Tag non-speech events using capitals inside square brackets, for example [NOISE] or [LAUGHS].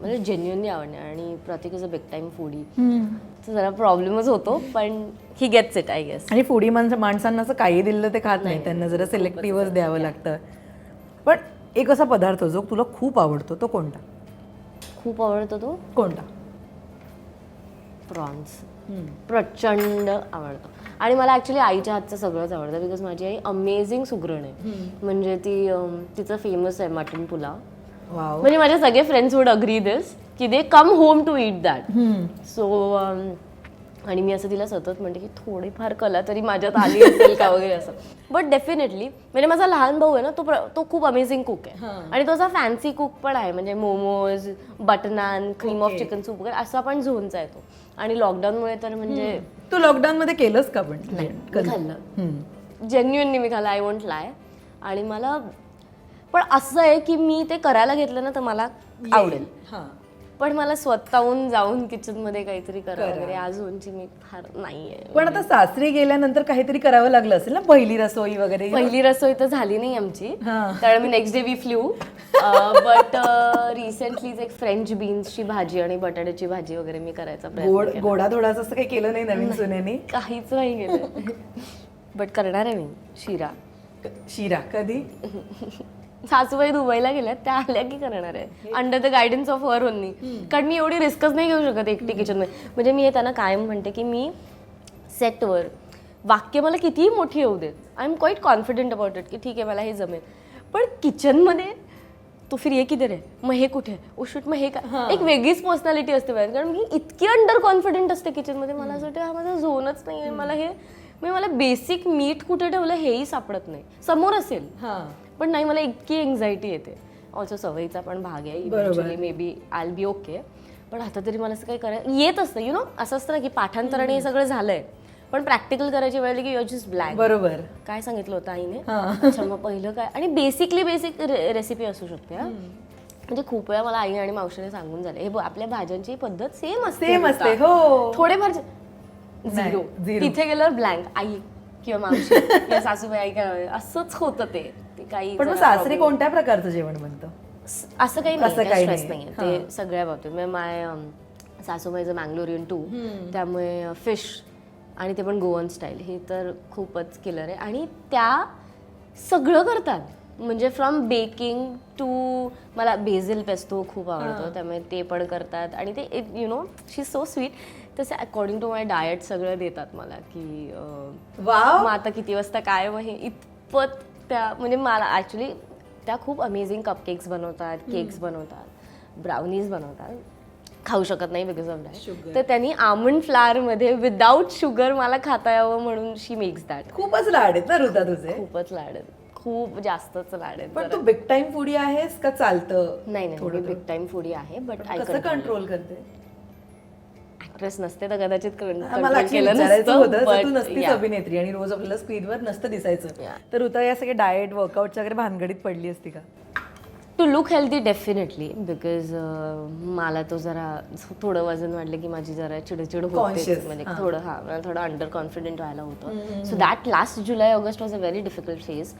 म्हणजे जेन्युअनली आवडणार आणि प्रत्येक is a big time foodie तर जरा प्रॉब्लेमच होतो पण ही गेट्स इट आय गेस आणि फुडी माणसं माणसांना असं काही दिलं ते खात नाही. त्यांना जरा सिलेक्टिव्हच द्यावं लागतं. पण एक असा पदार्थ जो तुला खूप आवडतो तो कोणता? खूप आवडतो तो? कोणता? प्रॉन्स. प्रचंड आवडतो. आणि मला ॲक्च्युली आईच्या हातचं सगळंच आवडतं बिकॉज माझी आई अमेझिंग सुगरण आहे. म्हणजे ती तिचं फेमस आहे मटन पुलाव. म्हणजे माझे सगळे फ्रेंड्स वुड अग्री दिस की they come home to eat that so आणि मी असं तिला सतत म्हणते की थोडीफार कला तरी माझ्यात आली असेल का वगैरे असं. बट डेफिनेटली म्हणजे माझा लहान भाऊ आहे ना तो तो खूप अमेझिंग कुक आहे. आणि तो असा फॅन्सी कुक पण आहे म्हणजे momos butter naan cream of chicken soup वगैरे असा पण झोनचा आहे तो. आणि लॉकडाऊनमुळे तर म्हणजे तू लॉकडाऊन मध्ये केलंस का पण? खाल्लं. जेन्युअनली मी खाल्लं आय वॉन्ट लाय आणि मला पण असं आहे की मी ते करायला घेतलं ना तर मला आवडेल. हा. पण मला स्वतःहून जाऊन किचनमध्ये काहीतरी करा. वगैरे अजूनची मी फार नाहीये पण आता सासरी गेल्यानंतर काहीतरी करावं लागलं असेल ना पहिली रसोई वगैरे? पहिली रसोई तर झाली नाही आमची. कारण मी next day we flew but रिसेंटलीच एक फ्रेंच बीन्सची भाजी आणि बटाट्याची भाजी वगैरे मी करायचा प्रयत्न गोडा धोडाचं असं काही केलं नाही नवीन सुनेनी? काहीच नाही केलं. [LAUGHS] बट करणार आहे मी शिरा. शिरा कधी? [LAUGHS] सासूबाई दुबईला गेल्या त्या आल्या की करणार आहे. Under the guidance of her only कारण मी एवढी रिस्कच नाही घेऊ शकत एकटी किचनमध्ये म्हणजे मी हे त्यांना कायम म्हणते की मी सेटवर वाक्य मला कितीही मोठी येऊ देत. I am quite confident about it की ठीक आहे मला हे जमेल. पण किचनमध्ये तो फिर ये किधर आहे? मग हे कुठे ओ शूट मग हे काय एक वेगळीच पर्सनॅलिटी असते बाहेर. कारण मी इतकी अंडर कॉन्फिडंट असते किचनमध्ये मला असं वाटतं हा माझा झोनच नाही आहे मला हे मी मला बेसिक मीठ कुठे ठेवलं हेही सापडत नाही. समोर असेल. हा. पण नाही मला इतकी एन्झायटी येते. ऑल्सो सवयीचा पण भाग आहे may B I B okay पण आता तरी मला असं काही करायला येत असतं यु नो असं असतं ना की पाठांतराने हे सगळं झालंय. पण प्रॅक्टिकल करायची वेळ आली की युअर जस्ट ब्लॅक बरोबर. काय सांगितलं होतं आईने. अच्छा मग पहिलं काय? आणि बेसिकली बेसिक रेसिपी असू शकते हा. म्हणजे खूप वेळा मला आई आणि मावशीने सांगून झाले हे बघ आपल्या भाज्यांची पद्धत सेम असते सेम. असते हो. थोडेफार नाही, झिरो zero. तिथे गेल्यावर ब्लँक आई किंवा मावशी किंवा सासूबाई आई काय असंच होतं ते. ते काही पण मग जरा सासरी कोणत्या प्रकारचं जेवण बनतं? स- असं काही असं काही नाही. नाहीये. ते सगळ्या बाबतीत. म्हणजे माय अम, सासूबाईचं मँगलोरियन टू त्यामुळे फिश आणि ते पण गोवन स्टाईल हे तर खूपच किलर आहे. आणि त्या सगळं करतात. म्हणजे फ्रॉम बेकिंग टू मला बेझिल पेस्टो खूप आवडतो त्यामुळे ते पण करतात. आणि ते you know she so sweet तसे अकॉर्डिंग टू माय डाएट सगळं देतात मला की मग आता किती वाजता काय मग हे इतपत त्या म्हणजे मला ॲक्च्युली त्या खूप अमेझिंग कपकेक्स बनवतात केक्स बनवतात ब्राउनीज बनवतात. खाऊ शकत नाही बिकॉज ऑफ दॅट तर त्यांनी आमंड फ्लावरमध्ये विदाऊट शुगर मला खाता यावं म्हणून शी मेक्स दॅट खूपच लाड आहेत ना ऋता तुझे? खूपच लाड आहेत. खूप जास्तच लाड आहेत पण. तू बिग टाइम फूडी आहेस का चालतं? नाही नाही मी बिग टाइम फूडी आहे बट आय कसं कंट्रोल करते? ऍक्ट्रेस नसते तर कदाचित मला केलं विचारायचं होतं तू. अभिनेत्री आणि रोज आपल्याला स्क्रीनवर नसतं दिसायचं. तर ऋता या सगळे डाएट वर्कआउटच्या वगैरे भानगडीत पडली असती का? To look healthy definitely because मला तो जरा थोडं वजन वाढलं की माझी जरा चिडचिड होते म्हणजे थोडं हा मला थोडं अंडर कॉन्फिडेंट व्हायला होतं. So that last July August was a very difficult phase